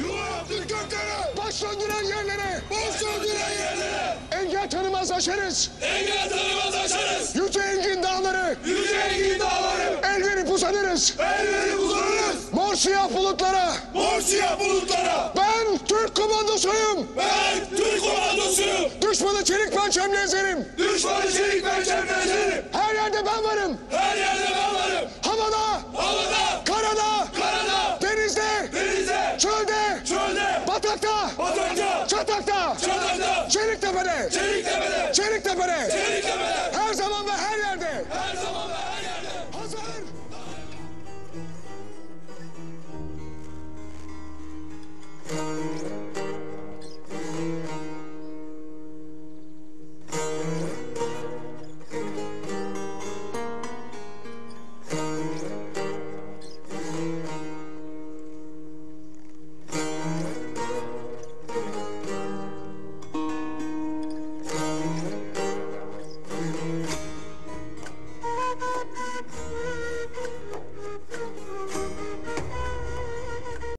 Yuvarladık göklere. Baş söndüren yerlere. Baş söndüren yerlere. Engel tanımaz aşarız. Engel tanımaz aşarız. Yüce engin dağları. Yüce engin dağları. El verip uzanırız. El verip uzanırız. Mor siyah bulutlara. Mor siyah bulutlara. Ben Türk komandosuyum. Ben Türk komandosuyum. Düşmanı çelik pençemle ezerim. Düşmanı çelik pençemle ezerim. Her yerde ben varım. Her yerde Çatak'ta. Çatak'ta. Çeliktepe'de. Çeliktepe'de. Çeliktepe'de. Çeliktepe'de. Her zaman ve her yerde. Her zaman ve her yerde. Hazır.